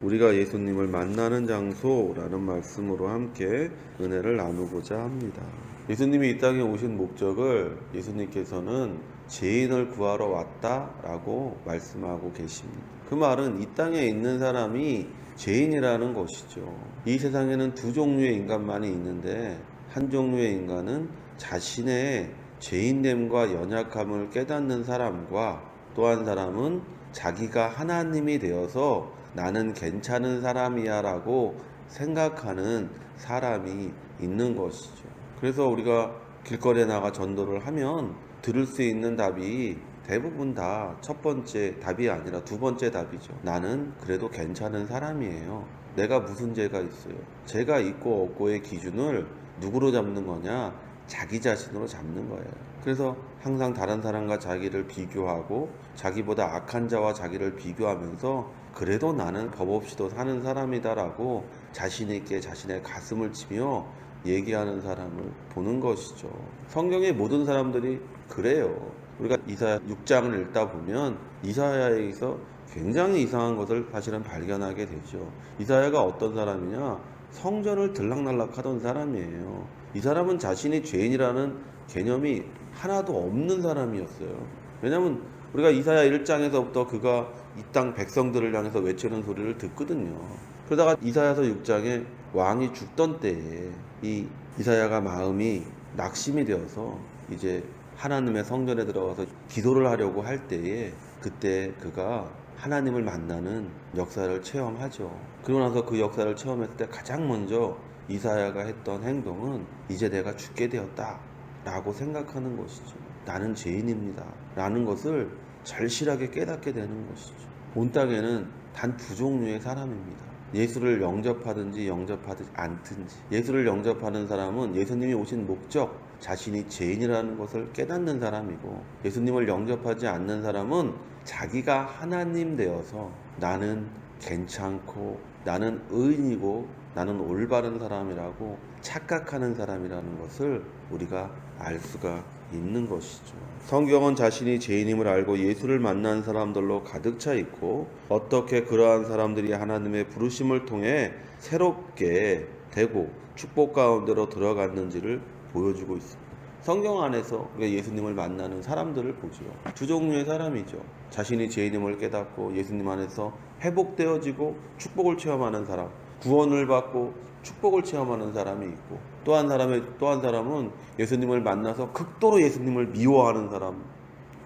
우리가 예수님을 만나는 장소라는 말씀으로 함께 은혜를 나누고자 합니다. 예수님이 이 땅에 오신 목적을 예수님께서는 죄인을 구하러 왔다라고 말씀하고 계십니다. 그 말은 이 땅에 있는 사람이 죄인이라는 것이죠. 이 세상에는 두 종류의 인간만이 있는데 한 종류의 인간은 자신의 죄인됨과 연약함을 깨닫는 사람과 또 한 사람은 자기가 하나님이 되어서 나는 괜찮은 사람이야 라고 생각하는 사람이 있는 것이죠. 그래서 우리가 길거리에 나가 전도를 하면 들을 수 있는 답이 대부분 다 첫 번째 답이 아니라 두 번째 답이죠. 나는 그래도 괜찮은 사람이에요. 내가 무슨 죄가 있어요? 죄가 있고 없고의 기준을 누구로 잡는 거냐? 자기 자신으로 잡는 거예요. 그래서 항상 다른 사람과 자기를 비교하고 자기보다 악한 자와 자기를 비교하면서 그래도 나는 법 없이도 사는 사람이다라고 자신 있게 자신의 가슴을 치며 얘기하는 사람을 보는 것이죠. 성경의 모든 사람들이 그래요. 우리가 이사야 6장을 읽다 보면 이사야에서 굉장히 이상한 것을 사실은 발견하게 되죠. 이사야가 어떤 사람이냐? 성전을 들락날락하던 사람이에요. 이 사람은 자신이 죄인이라는 개념이 하나도 없는 사람이었어요. 왜냐하면 우리가 이사야 1장에서부터 그가 이 땅 백성들을 향해서 외치는 소리를 듣거든요. 그러다가 이사야서 6장에 왕이 죽던 때에 이 이사야가 마음이 낙심이 되어서 이제 하나님의 성전에 들어가서 기도를 하려고 할 때에 그때 그가 하나님을 만나는 역사를 체험하죠. 그러고 나서 그 역사를 체험했을 때 가장 먼저 이사야가 했던 행동은 이제 내가 죽게 되었다 라고 생각하는 것이죠. 나는 죄인입니다. 라는 것을 절실하게 깨닫게 되는 것이죠. 온 땅에는 단 두 종류의 사람입니다. 예수를 영접하든지 영접하지 않든지 예수를 영접하는 사람은 예수님이 오신 목적 자신이 죄인이라는 것을 깨닫는 사람이고 예수님을 영접하지 않는 사람은 자기가 하나님 되어서 나는 괜찮고 나는 의인이고 나는 올바른 사람이라고 착각하는 사람이라는 것을 우리가 알 수가 있는 것이죠. 성경은 자신이 죄인임을 알고 예수를 만난 사람들로 가득 차 있고 어떻게 그러한 사람들이 하나님의 부르심을 통해 새롭게 되고 축복 가운데로 들어갔는지를 보여주고 있습니다. 성경 안에서 예수님을 만나는 사람들을 보죠. 두 종류의 사람이죠. 자신이 죄인임을 깨닫고 예수님 안에서 회복되어지고 축복을 체험하는 사람, 구원을 받고 축복을 체험하는 사람이 있고 또 한 사람의 또 한 사람은 예수님을 만나서 극도로 예수님을 미워하는 사람이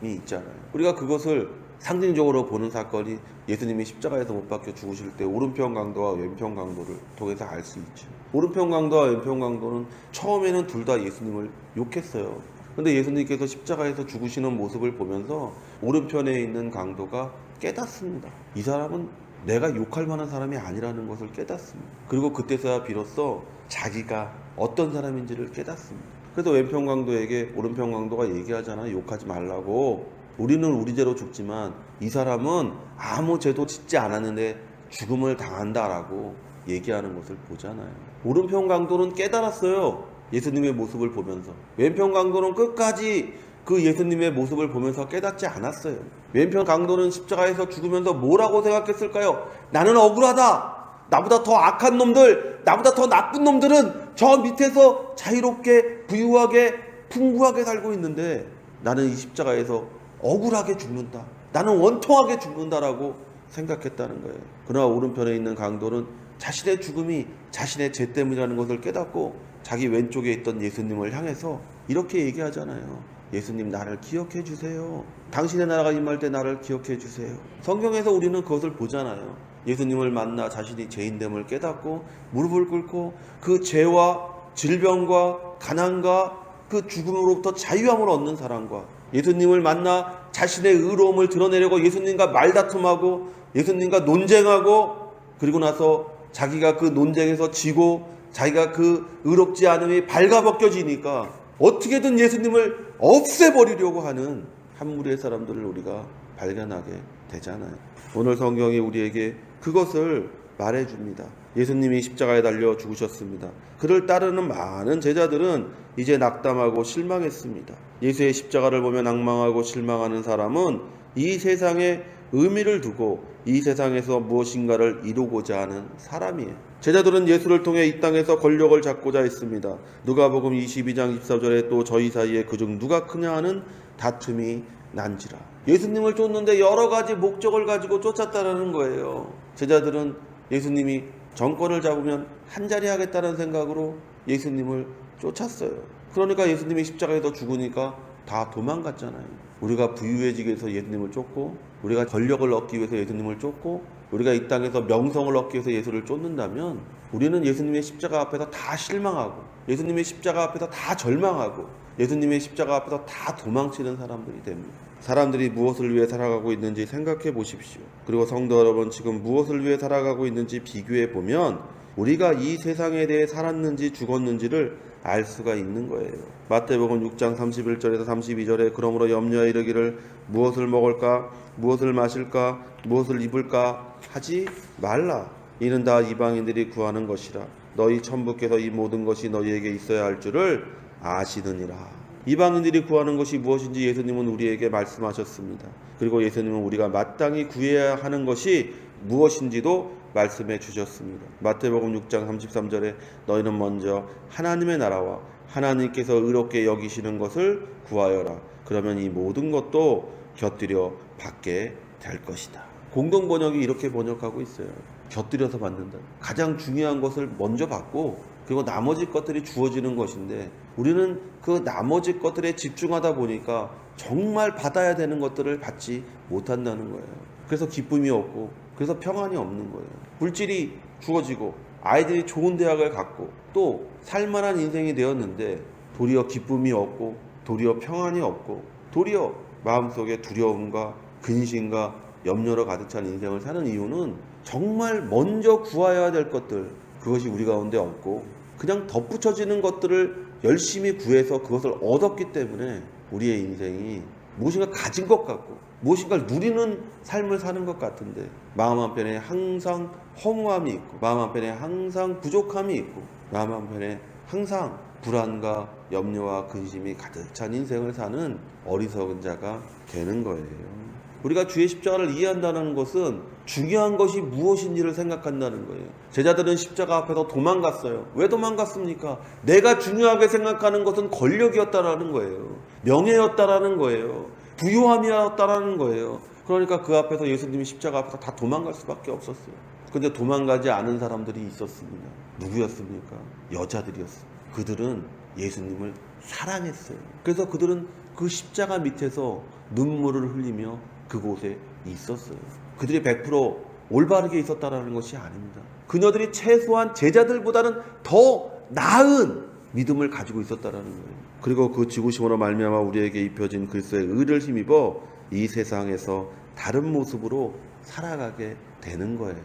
있잖아요. 우리가 그것을 상징적으로 보는 사건이 예수님이 십자가에서 못 박혀 죽으실 때 오른편 강도와 왼편 강도를 통해서 알 수 있죠. 오른편 강도와 왼편 강도는 처음에는 둘 다 예수님을 욕했어요. 근데 예수님께서 십자가에서 죽으시는 모습을 보면서 오른편에 있는 강도가 깨닫습니다. 이 사람은 내가 욕할 만한 사람이 아니라는 것을 깨닫습니다. 그리고 그때서야 비로소 자기가 어떤 사람인지를 깨닫습니다. 그래서 왼편 강도에게 오른편 강도가 얘기하잖아. 욕하지 말라고. 우리는 우리대로 죽지만 이 사람은 아무 죄도 짓지 않았는데 죽음을 당한다라고 얘기하는 것을 보잖아요. 오른편 강도는 깨달았어요. 예수님의 모습을 보면서. 왼편 강도는 끝까지 그 예수님의 모습을 보면서 깨닫지 않았어요. 왼편 강도는 십자가에서 죽으면서 뭐라고 생각했을까요? 나는 억울하다. 나보다 더 악한 놈들, 나보다 더 나쁜 놈들은 저 밑에서 자유롭게, 부유하게, 풍부하게 살고 있는데 나는 이 십자가에서 억울하게 죽는다. 나는 원통하게 죽는다라고 생각했다는 거예요. 그러나 오른편에 있는 강도는 자신의 죽음이 자신의 죄 때문이라는 것을 깨닫고 자기 왼쪽에 있던 예수님을 향해서 이렇게 얘기하잖아요. 예수님 나를 기억해 주세요. 당신의 나라가 임할 때 나를 기억해 주세요. 성경에서 우리는 그것을 보잖아요. 예수님을 만나 자신이 죄인됨을 깨닫고 무릎을 꿇고 그 죄와 질병과 가난과 그 죽음으로부터 자유함을 얻는 사람과 예수님을 만나 자신의 의로움을 드러내려고 예수님과 말다툼하고 예수님과 논쟁하고 그리고 나서 자기가 그 논쟁에서 지고 자기가 그 의롭지 않음이 발가벗겨지니까 어떻게든 예수님을 없애버리려고 하는 한 무리의 사람들을 우리가 발견하게 되잖아요. 오늘 성경이 우리에게 그것을 말해줍니다. 예수님이 십자가에 달려 죽으셨습니다. 그를 따르는 많은 제자들은 이제 낙담하고 실망했습니다. 예수의 십자가를 보며 낭망하고 실망하는 사람은 이 세상에 의미를 두고 이 세상에서 무엇인가를 이루고자 하는 사람이에요. 제자들은 예수를 통해 이 땅에서 권력을 잡고자 했습니다. 누가복음 22장 24절에 또 저희 사이에 그중 누가 크냐 하는 다툼이 난지라. 예수님을 쫓는데 여러 가지 목적을 가지고 쫓았다라는 거예요. 제자들은 예수님이 정권을 잡으면 한 자리 하겠다는 생각으로 예수님을 쫓았어요. 그러니까 예수님이 십자가에서 죽으니까 다 도망갔잖아요. 우리가 부유해지기 위해서 예수님을 쫓고 우리가 권력을 얻기 위해서 예수님을 쫓고 우리가 이 땅에서 명성을 얻기 위해서 예수를 쫓는다면 우리는 예수님의 십자가 앞에서 다 실망하고 예수님의 십자가 앞에서 다 절망하고 예수님의 십자가 앞에서 다 도망치는 사람들이 됩니다. 사람들이 무엇을 위해 살아가고 있는지 생각해 보십시오. 그리고 성도 여러분 지금 무엇을 위해 살아가고 있는지 비교해 보면 우리가 이 세상에 대해 살았는지 죽었는지를 알 수가 있는 거예요. 마태복음 6장 31절에서 32절에 그러므로 염려에 이르기를 무엇을 먹을까? 무엇을 마실까? 무엇을 입을까? 하지 말라. 이는 다 이방인들이 구하는 것이라. 너희 천부께서 이 모든 것이 너희에게 있어야 할 줄을 아시느니라. 이방인들이 구하는 것이 무엇인지 예수님은 우리에게 말씀하셨습니다. 그리고 예수님은 우리가 마땅히 구해야 하는 것이 무엇인지도 말씀해 주셨습니다. 마태복음 6장 33절에 너희는 먼저 하나님의 나라와 하나님께서 의롭게 여기시는 것을 구하여라. 그러면 이 모든 것도 곁들여 받게 될 것이다. 공동 번역이 이렇게 번역하고 있어요. 곁들여서 받는다. 가장 중요한 것을 먼저 받고 그리고 나머지 것들이 주어지는 것인데 우리는 그 나머지 것들에 집중하다 보니까 정말 받아야 되는 것들을 받지 못한다는 거예요. 그래서 기쁨이 없고 그래서 평안이 없는 거예요. 물질이 주어지고 아이들이 좋은 대학을 갔고 또 살만한 인생이 되었는데 도리어 기쁨이 없고 도리어 평안이 없고 도리어 마음속에 두려움과 근심과 염려로 가득 찬 인생을 사는 이유는 정말 먼저 구하여야 될 것들 그것이 우리 가운데 없고 그냥 덧붙여지는 것들을 열심히 구해서 그것을 얻었기 때문에 우리의 인생이 무엇인가 가진 것 같고 무엇인가를 누리는 삶을 사는 것 같은데 마음 한편에 항상 허무함이 있고 마음 한편에 항상 부족함이 있고 마음 한편에 항상 불안과 염려와 근심이 가득 찬 인생을 사는 어리석은 자가 되는 거예요. 우리가 주의 십자가를 이해한다는 것은 중요한 것이 무엇인지를 생각한다는 거예요. 제자들은 십자가 앞에서 도망갔어요. 왜 도망갔습니까? 내가 중요하게 생각하는 것은 권력이었다라는 거예요. 명예였다라는 거예요. 부유함이었다라는 거예요. 그러니까 그 앞에서 예수님이 십자가 앞에서 다 도망갈 수밖에 없었어요. 근데 도망가지 않은 사람들이 있었습니다. 누구였습니까? 여자들이었어요. 그들은 예수님을 사랑했어요. 그래서 그들은 그 십자가 밑에서 눈물을 흘리며 그곳에 있었어요. 그들이 100% 올바르게 있었다라는 것이 아닙니다. 그녀들이 최소한 제자들보다는 더 나은 믿음을 가지고 있었다라는 거예요. 그리고 그 지구심으로 말미암아 우리에게 입혀진 그리스도의 의를 힘입어 이 세상에서 다른 모습으로 살아가게 되는 거예요.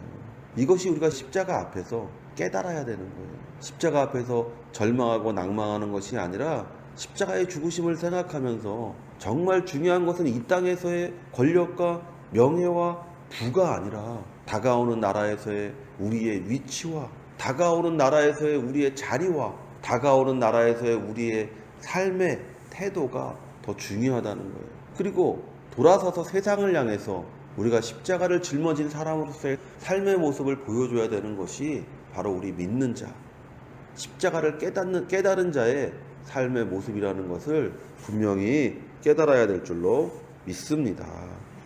이것이 우리가 십자가 앞에서 깨달아야 되는 거예요. 십자가 앞에서 절망하고 낭망하는 것이 아니라 십자가의 죽으심을 생각하면서 정말 중요한 것은 이 땅에서의 권력과 명예와 부가 아니라 다가오는 나라에서의 우리의 위치와 다가오는 나라에서의 우리의 자리와 다가오는 나라에서의 우리의 삶의 태도가 더 중요하다는 거예요. 그리고 돌아서서 세상을 향해서 우리가 십자가를 짊어진 사람으로서의 삶의 모습을 보여줘야 되는 것이 바로 우리 믿는 자, 십자가를 깨닫는 깨달은 자의 삶의 모습이라는 것을 분명히 깨달아야 될 줄로 믿습니다.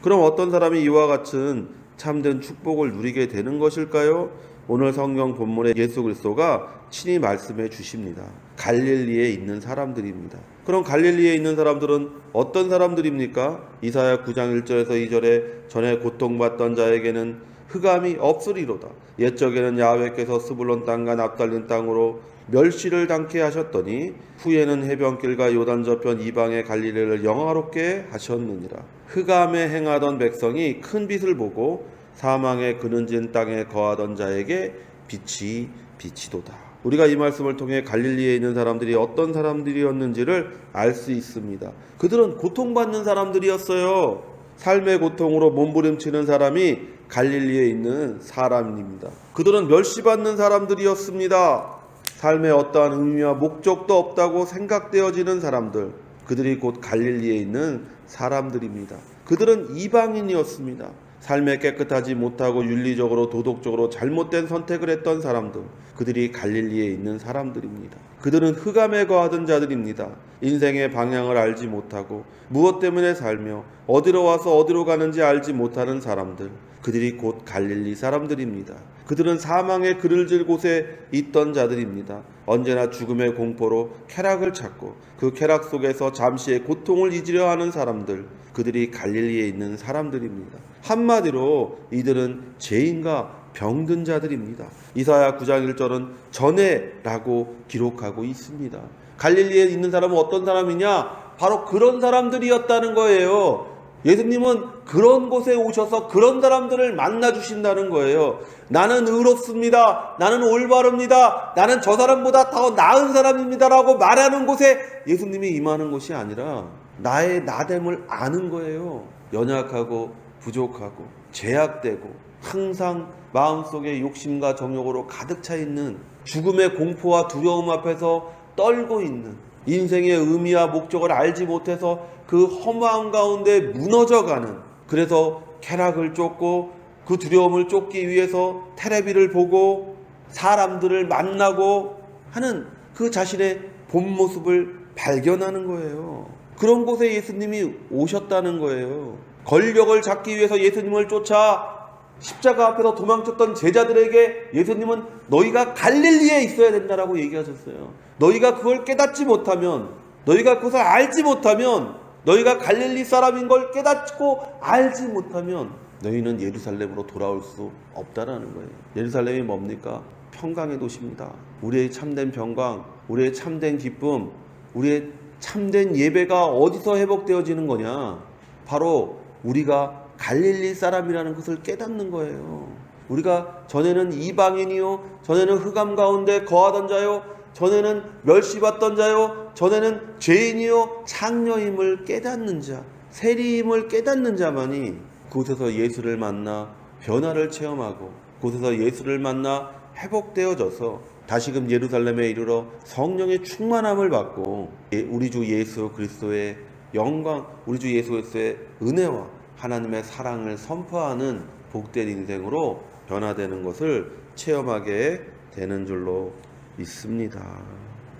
그럼 어떤 사람이 이와 같은 참된 축복을 누리게 되는 것일까요? 오늘 성경 본문에 예수 그리스도가 친히 말씀해 주십니다. 갈릴리에 있는 사람들입니다. 그럼 갈릴리에 있는 사람들은 어떤 사람들입니까? 이사야 9장 1절에서 2절에 전에 고통받던 자에게는 흑암이 없으리로다. 옛적에는 야훼께서 스불론 땅과 납달린 땅으로 멸시를 당케 하셨더니 후에는 해변길과 요단 저편 이방의 갈릴리를 영화롭게 하셨느니라. 흑암에 행하던 백성이 큰 빛을 보고 사망의 그는진 땅에 거하던 자에게 빛이 비치도다. 우리가 이 말씀을 통해 갈릴리에 있는 사람들이 어떤 사람들이었는지를 알 수 있습니다. 그들은 고통받는 사람들이었어요. 삶의 고통으로 몸부림치는 사람이 갈릴리에 있는 사람입니다. 그들은 멸시받는 사람들이었습니다. 삶에 어떠한 의미와 목적도 없다고 생각되어지는 사람들. 그들이 곧 갈릴리에 있는 사람들입니다. 그들은 이방인이었습니다. 삶에 깨끗하지 못하고 윤리적으로 도덕적으로 잘못된 선택을 했던 사람들, 그들이 갈릴리에 있는 사람들입니다. 그들은 흑암에 거하던 자들입니다. 인생의 방향을 알지 못하고 무엇 때문에 살며 어디로 와서 어디로 가는지 알지 못하는 사람들, 그들이 곧 갈릴리 사람들입니다. 그들은 사망의 그늘질 곳에 있던 자들입니다. 언제나 죽음의 공포로 쾌락을 찾고 그 쾌락 속에서 잠시의 고통을 잊으려 하는 사람들, 그들이 갈릴리에 있는 사람들입니다. 한마디로 이들은 죄인과 병든 자들입니다. 이사야 9장 1절은 전에라고 기록하고 있습니다. 갈릴리에 있는 사람은 어떤 사람이냐? 바로 그런 사람들이었다는 거예요. 예수님은 그런 곳에 오셔서 그런 사람들을 만나 주신다는 거예요. 나는 의롭습니다. 나는 올바릅니다. 나는 저 사람보다 더 나은 사람입니다라고 말하는 곳에 예수님이 임하는 것이 아니라 나의 나됨을 아는 거예요. 연약하고 부족하고 제약되고 항상 마음속에 욕심과 정욕으로 가득 차 있는 죽음의 공포와 두려움 앞에서 떨고 있는 인생의 의미와 목적을 알지 못해서 그 허무함 가운데 무너져가는 그래서 쾌락을 쫓고 그 두려움을 쫓기 위해서 테레비를 보고 사람들을 만나고 하는 그 자신의 본 모습을 발견하는 거예요. 그런 곳에 예수님이 오셨다는 거예요. 권력을 잡기 위해서 예수님을 쫓아 십자가 앞에서 도망쳤던 제자들에게 예수님은 너희가 갈릴리에 있어야 된다라고 얘기하셨어요. 너희가 그걸 깨닫지 못하면 너희가 그것을 알지 못하면 너희가 갈릴리 사람인 걸 깨닫고 알지 못하면 너희는 예루살렘으로 돌아올 수 없다라는 거예요. 예루살렘이 뭡니까? 평강의 도시입니다. 우리의 참된 평강, 우리의 참된 기쁨, 우리의 참된 예배가 어디서 회복되어지는 거냐? 바로 우리가 갈릴리 사람이라는 것을 깨닫는 거예요. 우리가 전에는 이방인이요, 전에는 흑암 가운데 거하던 자요, 전에는 멸시받던 자요, 전에는 죄인이요, 창녀임을 깨닫는 자, 세리임을 깨닫는 자만이 그곳에서 예수를 만나 변화를 체험하고 그곳에서 예수를 만나 회복되어져서 다시금 예루살렘에 이르러 성령의 충만함을 받고 예- 우리 주 예수 그리스도의 영광, 우리 주 예수 그리스도의 은혜와 하나님의 사랑을 선포하는 복된 인생으로 변화되는 것을 체험하게 되는 줄로 믿습니다.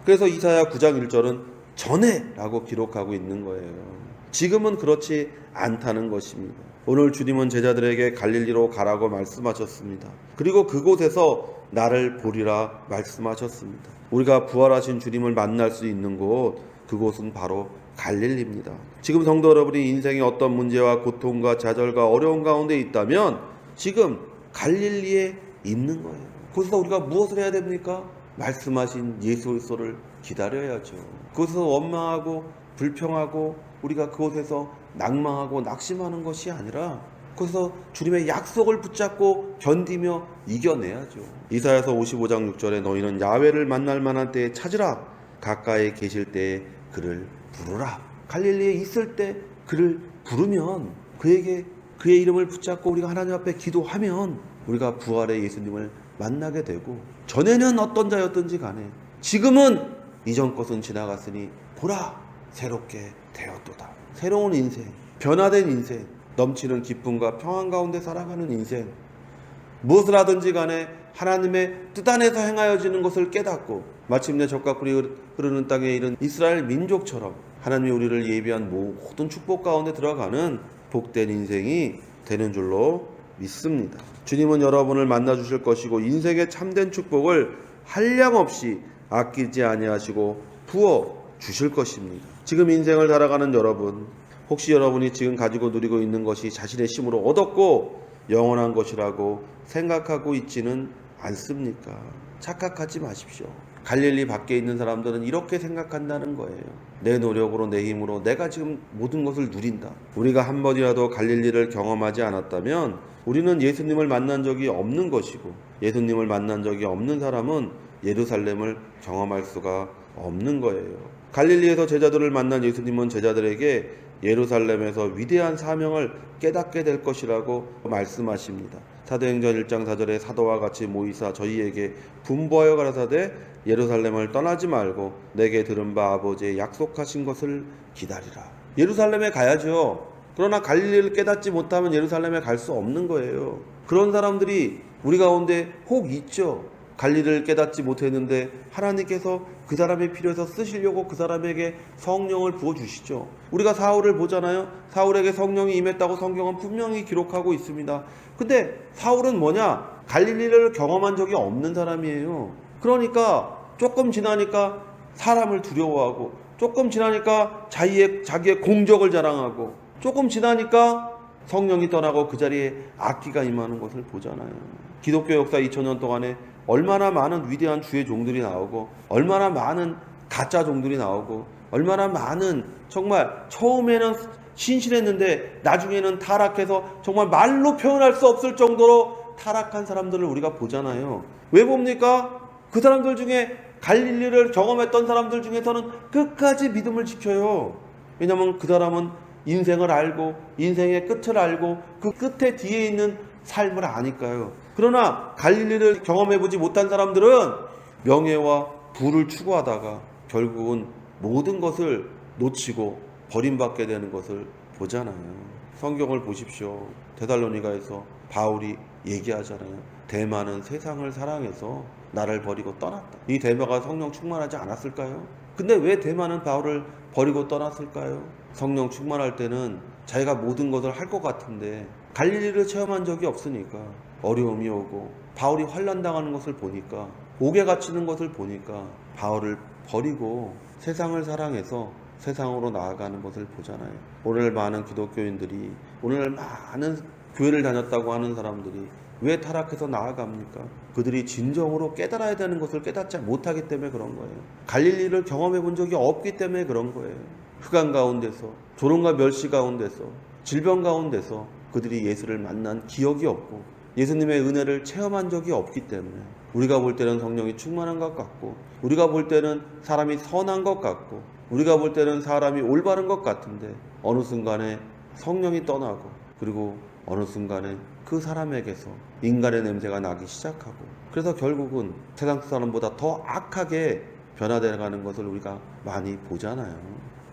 그래서 이사야 9장 1절은 전에라고 기록하고 있는 거예요. 지금은 그렇지 않다는 것입니다. 오늘 주님은 제자들에게 갈릴리로 가라고 말씀하셨습니다. 그리고 그곳에서 나를 보리라 말씀하셨습니다. 우리가 부활하신 주님을 만날 수 있는 곳, 그곳은 바로 갈릴리입니다. 지금 성도 여러분이 인생의 어떤 문제와 고통과 좌절과 어려운 가운데 있다면 지금 갈릴리에 있는 거예요. 거기서 우리가 무엇을 해야 됩니까? 말씀하신 예수 그리스도를 기다려야죠. 그곳에서 원망하고 불평하고 우리가 그곳에서 낭망하고 낙심하는 것이 아니라 그래서 주님의 약속을 붙잡고 견디며 이겨내야죠. 이사야서 55장 6절에 너희는 야훼를 만날 만한 때에 찾으라 가까이 계실 때에 그를 부르라. 갈릴리에 있을 때 그를 부르면 그에게 그의 이름을 붙잡고 우리가 하나님 앞에 기도하면 우리가 부활의 예수님을 만나게 되고 전에는 어떤 자였든지 간에 지금은 이전 것은 지나갔으니 보라 새롭게 되었도다. 새로운 인생, 변화된 인생, 넘치는 기쁨과 평안 가운데 살아가는 인생. 무엇을 하든지 간에 하나님의 뜻 안에서 행하여지는 것을 깨닫고 마침내 적과 꿀이 흐르는 땅에 이른 이스라엘 민족처럼 하나님이 우리를 예비한 모든 축복 가운데 들어가는 복된 인생이 되는 줄로 믿습니다. 주님은 여러분을 만나 주실 것이고 인생의 참된 축복을 한량없이 아끼지 아니하시고 부어 주실 것입니다. 지금 인생을 살아가는 여러분, 혹시 여러분이 지금 가지고 누리고 있는 것이 자신의 힘으로 얻었고 영원한 것이라고 생각하고 있지는 않습니까? 착각하지 마십시오. 갈릴리 밖에 있는 사람들은 이렇게 생각한다는 거예요. 내 노력으로 내 힘으로 내가 지금 모든 것을 누린다. 우리가 한 번이라도 갈릴리를 경험하지 않았다면 우리는 예수님을 만난 적이 없는 것이고 예수님을 만난 적이 없는 사람은 예루살렘을 경험할 수가 없는 거예요. 갈릴리에서 제자들을 만난 예수님은 제자들에게 예루살렘에서 위대한 사명을 깨닫게 될 것이라고 말씀하십니다. 사도행전 1장 4절에 사도와 같이 모이사 저희에게 분부하여 가라사대 예루살렘을 떠나지 말고 내게 들은 바 아버지의 약속하신 것을 기다리라. 예루살렘에 가야죠. 그러나 갈릴리를 깨닫지 못하면 예루살렘에 갈 수 없는 거예요. 그런 사람들이 우리 가운데 혹 있죠. 갈릴리를 깨닫지 못했는데 하나님께서 그 사람의 필요해서 쓰시려고 그 사람에게 성령을 부어 주시죠. 우리가 사울을 보잖아요. 사울에게 성령이 임했다고 성경은 분명히 기록하고 있습니다. 근데 사울은 뭐냐? 갈릴리를 경험한 적이 없는 사람이에요. 그러니까 조금 지나니까 사람을 두려워하고 조금 지나니까 자기의 자기의 공적을 자랑하고 조금 지나니까 성령이 떠나고 그 자리에 악기가 임하는 것을 보잖아요. 기독교 역사 2000년 동안에 얼마나 많은 위대한 주의 종들이 나오고 얼마나 많은 가짜 종들이 나오고 얼마나 많은 정말 처음에는 신실했는데 나중에는 타락해서 정말 말로 표현할 수 없을 정도로 타락한 사람들을 우리가 보잖아요. 왜 봅니까? 그 사람들 중에 갈릴리를 경험했던 사람들 중에서는 끝까지 믿음을 지켜요. 왜냐하면 그 사람은 인생을 알고 인생의 끝을 알고 그 끝에 뒤에 있는 삶을 아니까요. 그러나 갈릴리를 경험해보지 못한 사람들은 명예와 부를 추구하다가 결국은 모든 것을 놓치고 버림받게 되는 것을 보잖아요. 성경을 보십시오. 데달로니가에서 바울이 얘기하잖아요. 대마는 세상을 사랑해서 나를 버리고 떠났다. 이 대마가 성령 충만하지 않았을까요? 근데 왜 대마는 바울을 버리고 떠났을까요? 성령 충만할 때는 자기가 모든 것을 할 것 같은데 갈릴리를 체험한 적이 없으니까 어려움이 오고 바울이 환란 당하는 것을 보니까 옥에 갇히는 것을 보니까 바울을 버리고 세상을 사랑해서 세상으로 나아가는 것을 보잖아요. 오늘 많은 기독교인들이 오늘 많은 교회를 다녔다고 하는 사람들이 왜 타락해서 나아갑니까? 그들이 진정으로 깨달아야 되는 것을 깨닫지 못하기 때문에 그런 거예요. 갈릴리를 경험해 본 적이 없기 때문에 그런 거예요. 흑암 가운데서 조롱과 멸시 가운데서 질병 가운데서 그들이 예수를 만난 기억이 없고 예수님의 은혜를 체험한 적이 없기 때문에 우리가 볼 때는 성령이 충만한 것 같고 우리가 볼 때는 사람이 선한 것 같고 우리가 볼 때는 사람이 올바른 것 같은데 어느 순간에 성령이 떠나고 그리고 어느 순간에 그 사람에게서 인간의 냄새가 나기 시작하고 그래서 결국은 세상 사람보다 더 악하게 변화되어 가는 것을 우리가 많이 보잖아요.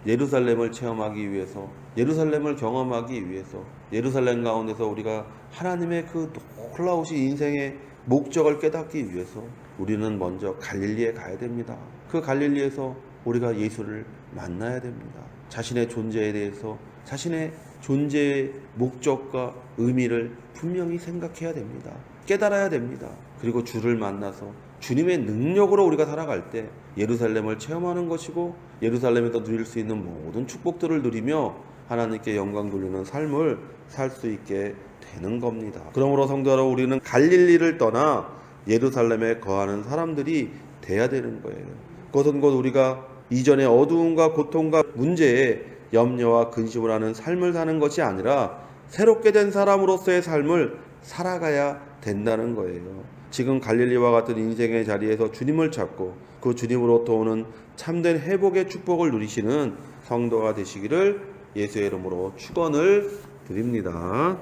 예루살렘을 체험하기 위해서 예루살렘을 경험하기 위해서 예루살렘 가운데서 우리가 하나님의 그 놀라우신 인생의 목적을 깨닫기 위해서 우리는 먼저 갈릴리에 가야 됩니다. 그 갈릴리에서 우리가 예수를 만나야 됩니다. 자신의 존재에 대해서 자신의 존재의 목적과 의미를 분명히 생각해야 됩니다. 깨달아야 됩니다. 그리고 주를 만나서 주님의 능력으로 우리가 살아갈 때 예루살렘을 체험하는 것이고 예루살렘에서 누릴 수 있는 모든 축복들을 누리며 하나님께 영광 돌리는 삶을 살 수 있게 되는 겁니다. 그러므로 성도 여러분 우리는 갈릴리를 떠나 예루살렘에 거하는 사람들이 돼야 되는 거예요. 그것은 곧 우리가 이전의 어두움과 고통과 문제에 염려와 근심을 하는 삶을 사는 것이 아니라 새롭게 된 사람으로서의 삶을 살아가야 된다는 거예요. 지금 갈릴리와 같은 인생의 자리에서 주님을 찾고 그 주님으로부터 오는 참된 회복의 축복을 누리시는 성도가 되시기를 예수의 이름으로 축원을 드립니다.